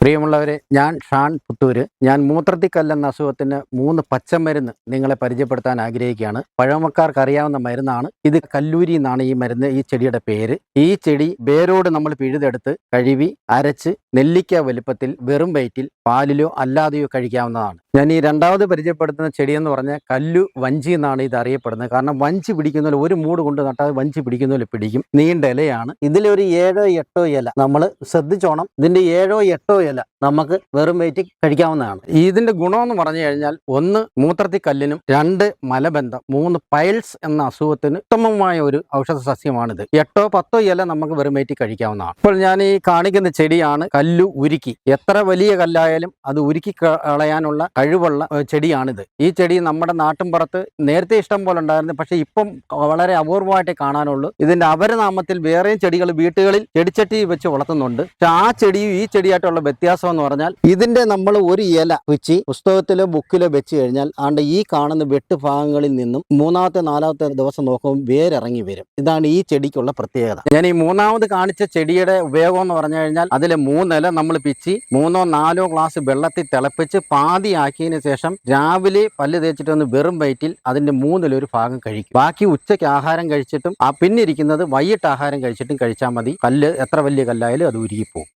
പ്രിയമുള്ളവരെ ഞാൻ ഷാൻ പുത്തൂര്. ഞാൻ മൂത്രത്തിക്കല്ലെന്ന അസുഖത്തിന് മൂന്ന് പച്ചമരുന്ന് നിങ്ങളെ പരിചയപ്പെടുത്താൻ ആഗ്രഹിക്കുകയാണ്. പഴമക്കാർക്ക് അറിയാവുന്ന മരുന്നാണ്. ഇത് കല്ലൂരി എന്നാണ് ഈ മരുന്ന് ഈ ചെടിയുടെ പേര്. ഈ ചെടി വേരോട് നമ്മൾ പിഴുതെടുത്ത് കഴുകി അരച്ച് നെല്ലിക്ക വലുപ്പത്തിൽ വെറും വയറ്റിൽ പാലിലോ അല്ലാതെയോ കഴിക്കാവുന്നതാണ്. ഞാൻ ഈ രണ്ടാമത് പരിചയപ്പെടുത്തുന്ന ചെടിയെന്ന് പറഞ്ഞാൽ കല്ലു വഞ്ചി എന്നാണ് ഇത് അറിയപ്പെടുന്നത്. കാരണം വഞ്ചി പിടിക്കുന്ന ഒരു മൂട് കൊണ്ട് നട്ടാൽ വഞ്ചി പിടിക്കുന്ന പോലെ പിടിക്കും. നീണ്ട ഇലയാണ്. ഇതിലൊരു ഏഴോ എട്ടോ ഇല നമ്മൾ ശ്രദ്ധിച്ചോണം. ഇതിന്റെ ഏഴോ എട്ടോ ഇല നമുക്ക് വെറും വെയിറ്റ് കഴിക്കാവുന്നതാണ്. ഇതിന്റെ ഗുണമെന്ന് പറഞ്ഞു കഴിഞ്ഞാൽ ഒന്ന് മൂത്രത്തി കല്ലിനും രണ്ട് മലബന്ധം മൂന്ന് പൈൽസ് എന്ന അസുഖത്തിന് ഉത്തമമായ ഒരു ഔഷധ സസ്യമാണിത്. എട്ടോ പത്തോ ഇല നമുക്ക് വെറും വെയിറ്റ് കഴിക്കാവുന്നതാണ്. ഇപ്പോൾ ഞാൻ ഈ കാണിക്കുന്ന ചെടിയാണ് കല്ലു ഉരുക്കി. എത്ര വലിയ കല്ലായാലും അത് ഉരുക്കി കളയാനുള്ള കഴിവുള്ള ചെടിയാണിത്. ഈ ചെടി നമ്മുടെ നാട്ടിൻപുറത്ത് നേരത്തെ ഇഷ്ടം പോലെ ഉണ്ടായിരുന്നു. പക്ഷേ ഇപ്പം വളരെ അപൂർവമായിട്ടേ കാണാനുള്ളൂ. ഇതിന്റെ അപരനാമത്തിൽ വേറെയും ചെടികൾ വീട്ടുകളിൽ ചെടിച്ചട്ടി വെച്ച് വളർത്തുന്നുണ്ട്. പക്ഷെ ആ ചെടിയും ഈ ചെടിയായിട്ടുള്ള വ്യത്യാസം എന്ന് പറഞ്ഞാൽ ഇതിന്റെ നമ്മൾ ഒരു ഇല വെച്ച് പുസ്തകത്തിലോ ബുക്കിലോ വെച്ച് കഴിഞ്ഞാൽ ആണ്ട് ഈ കാണുന്ന വെട്ടുഭാഗങ്ങളിൽ നിന്നും മൂന്നാമത്തെ നാലാമത്തെ ദിവസം നോക്കുമ്പോൾ വേരിറങ്ങി വരും. ഇതാണ് ഈ ചെടിക്കുള്ള പ്രത്യേകത. ഞാൻ ഈ മൂന്നാമത് കാണിച്ച ചെടിയുടെ ഉപയോഗം എന്ന് പറഞ്ഞു കഴിഞ്ഞാൽ അതിൽ മൂന്നില നമ്മൾ പിച്ചി മൂന്നോ നാലോ ഗ്ലാസ് വെള്ളത്തിൽ തിളപ്പിച്ച് പാതി ആക്കിയതിന് ശേഷം രാവിലെ പല്ല് തേച്ചിട്ട് ഒന്ന് വെറും വയറ്റിൽ അതിന്റെ മൂന്നിലൊരു ഭാഗം കഴിക്കും. ബാക്കി ഉച്ചയ്ക്ക് ആഹാരം കഴിച്ചിട്ടും ആ പിന്നിരിക്കുന്നത് വൈകിട്ട് ആഹാരം കഴിച്ചിട്ടും കഴിച്ചാൽ മതി. കല്ല് എത്ര വലിയ കല്ലായാലും അത് ഉരുകിപ്പോവും.